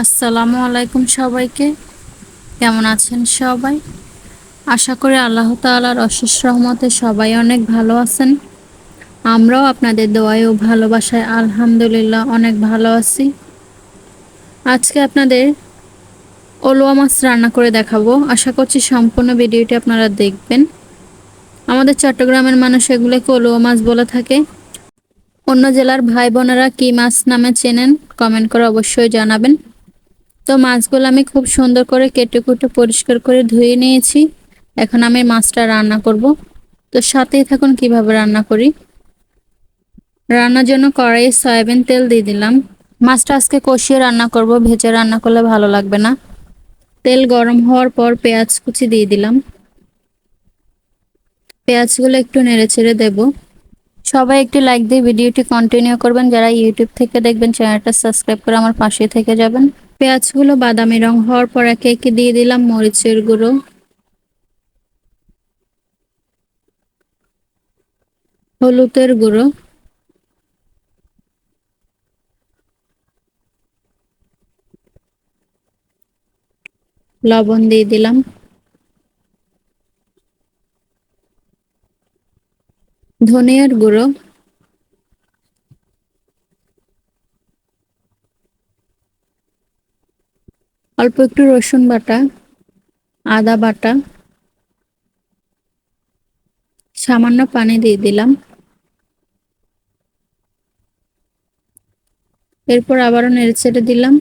আসসালামু আলাইকুম সবাইকে। কেমন আছেন সবাই? আশা করি আল্লাহ তাআলার অশেষ রহমতে সবাই অনেক ভালো আছেন। আমরাও আপনাদের দোয়ায় ও ভালোবাসায় আলহামদুলিল্লাহ অনেক ভালো আছি। আজকে আপনাদের অলুয়া মাছ রান্না করে দেখাবো। আশা করছি সম্পূর্ণ ভিডিওটি আপনারা দেখবেন। আমাদের চট্টগ্রামের মানুষ এগুলোকে অলুয়া মাছ বলে থাকে। অন্য জেলার ভাই বোনেরা কী মাছ নামে চেনেন, কমেন্ট করে অবশ্যই জানাবেন। তো মাছগুলো আমি খুব সুন্দর করে কেটে কুটে পরিষ্কার করে ধুয়ে নিয়েছি। এখন আমি মাছটা রান্না করব। তো সাথেই থাকুন কীভাবে রান্না করি। রান্নার জন্য কড়াইয়ে সয়াবিন তেল দিয়ে দিলাম। মাছটা আজকে কষিয়ে রান্না করব। ভেজে রান্না করলে ভালো লাগবে না। তেল গরম হওয়ার পর পেঁয়াজ কুচি দিয়ে দিলাম। পেঁয়াজগুলো একটু নেড়ে ছেড়ে দেবো। সবাই একটি লাইক দিয়ে ভিডিওটি কন্টিনিউ করবেন। যারা ইউটিউব থেকে দেখবেন, চ্যানেলটা সাবস্ক্রাইব করে আমার পাশে থেকে যাবেন। পেঁয়াজগুলো বাদামি রং হওয়ার পর একে একে দিয়ে দিলাম মরিচের গুঁড়ো। হলুদের গুঁড়ো। লবণ দিয়ে দিলাম। ধনিয়ার গুঁড়ো। অল্প একটু রসুন বাটা, আদা বাটা, সামান্য পানি দিয়ে দিলাম। এরপর আবারও নেড়ে ছেড়ে দিলাম।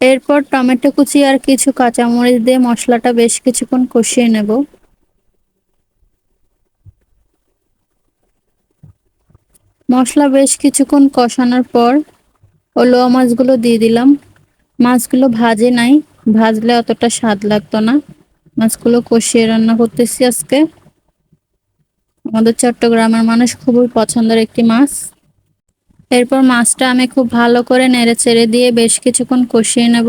এরপর টমেটো কুচি আর কিছু কাঁচামরিচ দিয়ে মশলাটা বেশ কিছুক্ষণ কষিয়ে নেব। মশলা বেশ কিছুক্ষণ কষানোর পর ও লোয়া মাছগুলো দিয়ে দিলাম। মাছগুলো ভাজে নাই, ভাজলে অতটা স্বাদ লাগতো না। মাছগুলো কষিয়ে রান্না করতেছি আজকে। আমাদের চট্টগ্রামের মানুষ খুবই পছন্দের একটি মাছ। এরপর মাছটা আমি খুব ভালো করে নেড়ে চেড়ে দিয়ে বেশ কিছুক্ষণ কষিয়ে নেব।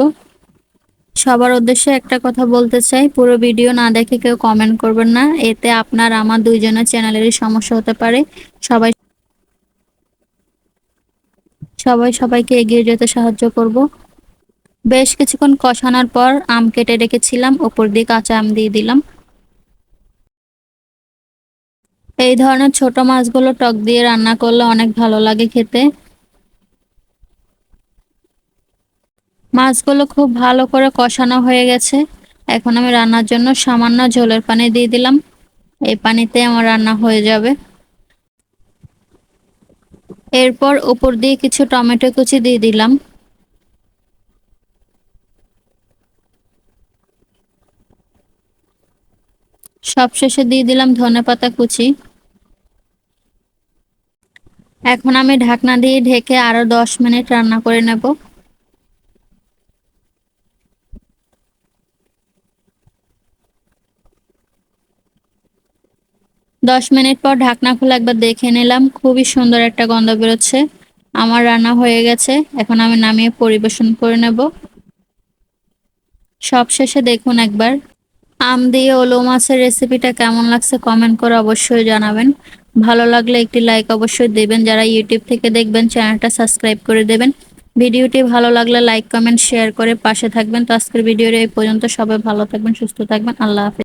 সবার উদ্দেশ্যে একটা কথা বলতে চাই, পুরো ভিডিও না দেখে কেউ কমেন্ট করবেন না। এতে আপনার, আমার দুইজনের চ্যানেলেরই সমস্যা হতে পারে। সবাই সবাই সবাইকে এগিয়ে যেতে সাহায্য করব। বেশ কিছুক্ষণ কষানোর পর আম কেটে রেখেছিলাম, ওপর দিয়ে কাঁচা আম দিয়ে দিলাম। এই ধরনের ছোট মাছগুলো টক দিয়ে রান্না করলে অনেক ভালো লাগে খেতে। মাছগুলো খুব ভালো করে কষানো হয়ে গেছে। এখন আমি রান্নার জন্য সামান্য ঝোলের পানি দিয়ে দিলাম। এই পানিতে আমার রান্না হয়ে যাবে। এরপর উপর দিয়ে কিছু টমেটো কুচি দিয়ে দিলাম। সবশেষে দিয়ে দিলাম ধনে পাতা কুচি। এখন আমি ঢাকনা দিয়ে ঢেকে আরও দশ মিনিট রান্না করে নেব। দশ মিনিট পর ঢাকনা খুলে একবার দেখে নিলাম, খুবই সুন্দর একটা গন্ধ বেরোচ্ছে। আমার রান্না হয়ে গেছে, এখন আমি নামিয়ে পরিবেশন করে নেব। সব শেষে দেখুন একবার, আম দিয়ে ওলো মাছের রেসিপিটা কেমন লাগছে কমেন্ট করে অবশ্যই জানাবেন। ভালো লাগলে একটি লাইক অবশ্যই দেবেন, যারা ইউটিউব থেকে দেখবেন চ্যানেলটা সাবস্ক্রাইব করে দেবেন। ভিডিওটি ভালো লাগলে লাইক, কমেন্ট, শেয়ার করে পাশে থাকবেন। তো আজকের ভিডিওর এই পর্যন্ত, সবাই ভালো থাকবেন, সুস্থ থাকবেন, আল্লাহ হাফিজ।